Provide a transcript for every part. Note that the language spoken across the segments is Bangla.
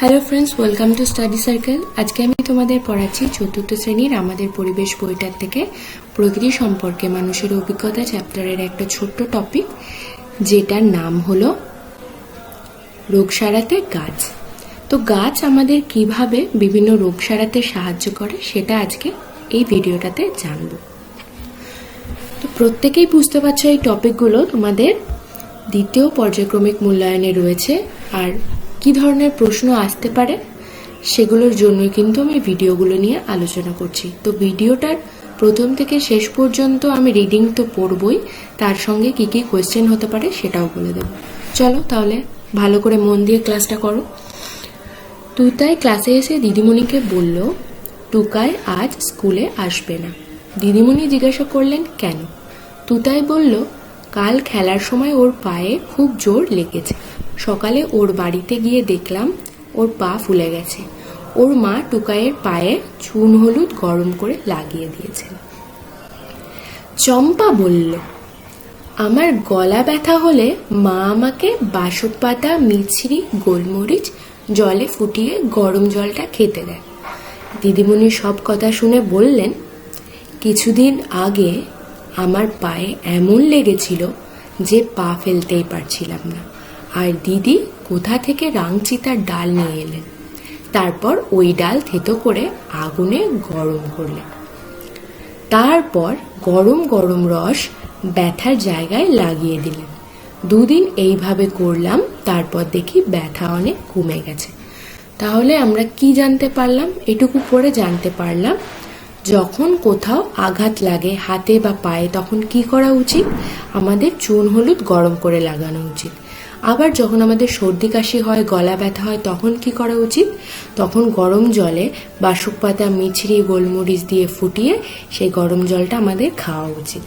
Hello friends welcome to study circle আজকে আমি তোমাদের পড়াচ্ছি চতুর্থ শ্রেণির আমাদের পরিবেশ বইটার থেকে প্রকৃতি সম্পর্কে মানুষের অভিজ্ঞতা চ্যাপ্টারের একটা ছোট্ট টপিক যেটার নাম হলো রোগ সারাতে গাছ। তো গাছ আমাদের কীভাবে বিভিন্ন রোগ সারাতে সাহায্য করে সেটা আজকে এই ভিডিওটাতে জানব। তো প্রত্যেকেই বুঝতে পারছ এই টপিকগুলো তোমাদের দ্বিতীয় পর্যায়ক্রমিক মূল্যায়নে রয়েছে, আর কি ধরনের প্রশ্ন আসতে পারে সেগুলোর জন্যই কিন্তু আমি ভিডিওগুলো নিয়ে আলোচনা করছি। তো ভিডিওটার প্রথম থেকে শেষ পর্যন্ত আমি রিডিং তো পড়বই, তার সঙ্গে কি কি কোয়েশ্চেন হতে পারে সেটাও বলে দেবো। চলো তাহলে ভালো করে মন দিয়ে ক্লাসটা করো। তুতাই ক্লাসে এসে দিদিমণিকে বলল, টুকাই আজ স্কুলে আসবে না। দিদিমণি জিজ্ঞাসা করলেন, কেন? তুতাই বলল, কাল খেলার সময় ওর পায়ে খুব জোর লেগেছে। সকালে ওর বাড়িতে গিয়ে দেখলাম ওর পা ফুলে গেছে। ওর মা টুকাইয়ের পায়ে চুন হলুদ গরম করে লাগিয়ে দিয়েছেন। চম্পা বলল, আমার গলা ব্যথা হলে মা আমাকে বাসক পাতা, মিছরি, গোলমরিচ জলে ফুটিয়ে গরম জলটা খেতে দেয় দিদিমণি সব কথা শুনে বললেন, কিছুদিন আগে আমার পায়ে এমন লেগেছিল যে পা ফেলতেই পারছিলাম না। আর দিদি কোথা থেকে রাংচিতার ডাল নিয়ে এলেন। তারপর ওই ডাল থেতো করে আগুনে গরম করলেন। তারপর গরম গরম রস ব্যথার জায়গায় লাগিয়ে দিলেন। দুদিন এইভাবে করলাম, তারপর দেখি ব্যথা অনেক কমে গেছে। তাহলে আমরা কি জানতে পারলাম? এটুকু পরে জানতে পারলাম। যখন কোথাও আঘাত লাগে হাতে বা পায়ে তখন কি করা উচিত? আমাদের চুন হলুদ গরম করে লাগানো উচিত। আবার যখন আমাদের সর্দি কাশি হয়, গলা ব্যথা হয়, তখন কি করা উচিত? তখন গরম জলে বাসক পাতা মিছরি, গোলমরিচ দিয়ে ফুটিয়ে সেই গরম জলটা আমাদের খাওয়া উচিত।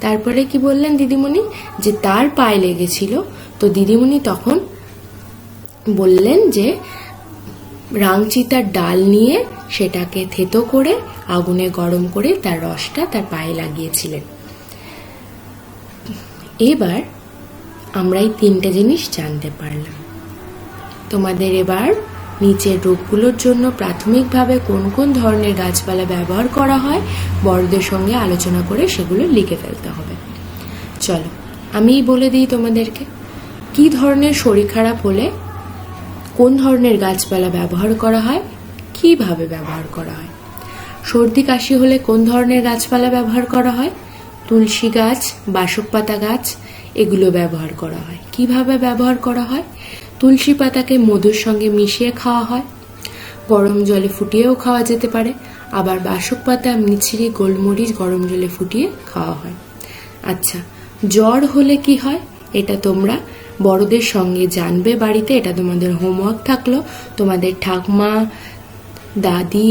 তারপরে কি বললেন দিদিমণি? যে তার পায়ে লেগেছিল। তো দিদিমণি তখন বললেন যে, রাংচিতার ডাল নিয়ে সেটাকে থেতো করে আগুনে গরম করে তার রসটা তার পায়ে লাগিয়েছিলেন। এবার আমরা এই তিনটে জিনিস জানতে পারলাম। তোমাদের এবার নিচের রোগগুলোর জন্য প্রাথমিকভাবে কোন কোন ধরনের গাছপালা ব্যবহার করা হয়, বড়দের সঙ্গে আলোচনা করে সেগুলো লিখে ফেলতে হবে। চলো আমি বলে দিই তোমাদেরকে, কি ধরনের শরীর খারাপ হলে কোন ধরনের গাছপালা ব্যবহার করা হয়, কীভাবে ব্যবহার করা হয়, সর্দি কাশি হলে কোন ধরনের গাছপালা ব্যবহার করা হয়, তুলসী গাছ বাসক পাতা গাছ এগুলো ব্যবহার করা হয়। কীভাবে ব্যবহার করা হয়? তুলসী পাতাকে মধুর সঙ্গে মিশিয়ে খাওয়া হয়। গরম জলে ফুটিয়েও খাওয়া যেতে পারে। আবার বাসক পাতা, মিছরি, গোলমরিচ গরম জলে ফুটিয়ে খাওয়া হয়। আচ্ছা জ্বর হলে কি হয়? এটা তোমরা বড়দের সঙ্গে জানবে বাড়িতে। এটা তোমাদের হোমওয়ার্ক থাকল। তোমাদের ঠাকমা, দাদি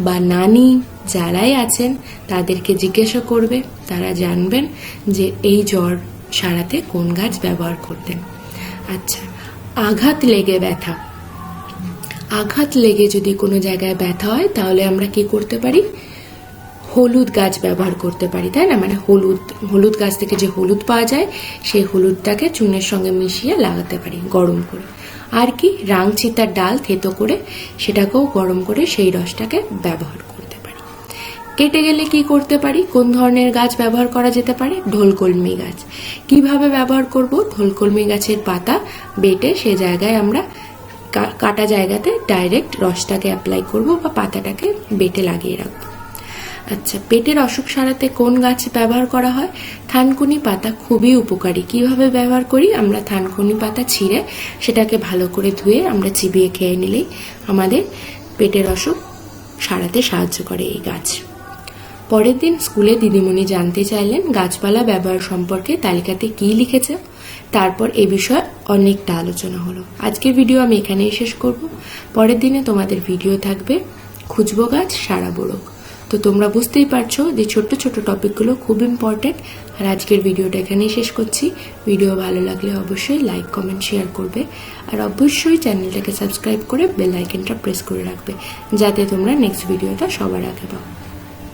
বা নানি যারাই আছেন, তাদেরকে জিজ্ঞাসা করবে। তারা জানবেন যে এই জ্বর সারাতে কোন গাছ ব্যবহার করতেন? আচ্ছা আঘাত লেগে ব্যথা। আঘাত লেগে যদি কোনো জায়গায় ব্যথা হয়, তাহলে আমরা কি করতে পারি? হলুদ গাছ ব্যবহার করতে পারি, তাই না? মানে হলুদ হলুদ গাছ থেকে যে হলুদ পাওয়া যায়, সেই হলুদটাকে চুনের সঙ্গে মিশিয়ে লাগাতে পারি গরম করে। আর কি? রাংচিতার ডাল থেতো করে সেটাকেও গরম করে সেই রসটাকে ব্যবহার পারি কেটে গেলে কি করতে পারি? কোন ধরনের গাছ ব্যবহার করা যেতে পারে? ঢোলকলমি গাছ। কীভাবে ব্যবহার করব? ঢোলকলমি গাছের পাতা বেটে সে জায়গায় আমরা কাটা জায়গাতে ডাইরেক্ট রসটাকে অ্যাপ্লাই করব বা পাতাটাকে বেটে লাগিয়ে রাখব। আচ্ছা পেটের অসুখ সারাতে কোন গাছ ব্যবহার করা হয়? থানকুনি পাতা খুবই উপকারী। কীভাবে ব্যবহার করি? আমরা থানকুনি পাতা ছিঁড়ে সেটাকে ভালো করে ধুয়ে আমরা চিবিয়ে খেয়ে নিলেই আমাদের পেটের অসুখ সারাতে সাহায্য করে এই গাছ। পরের দিন স্কুলে দিদিমণি জানতে চাইলেন গাছপালা ব্যবহার সম্পর্কে তালিকাতে কি লিখেছে। তারপর এ বিষয়ে অনেকটা আলোচনা হলো। আজকের ভিডিও আমি এখানেই শেষ করব। পরের দিনে তোমাদের ভিডিও থাকবে খুঁজবো গাছ, সারা বড়ক। তো তোমরা বুঝতেই পারছ যে ছোট্ট ছোট্ট টপিকগুলো খুব ইম্পর্টেন্ট আর আজকের ভিডিওটা এখানেই শেষ করছি। ভিডিও ভালো লাগলে অবশ্যই লাইক কমেন্ট শেয়ার করবে। আর অবশ্যই চ্যানেলটাকে সাবস্ক্রাইব করে বেল আইকনটা প্রেস করে রাখবে। যাতে তোমরা নেক্সট ভিডিওটা সবার আগে পাও।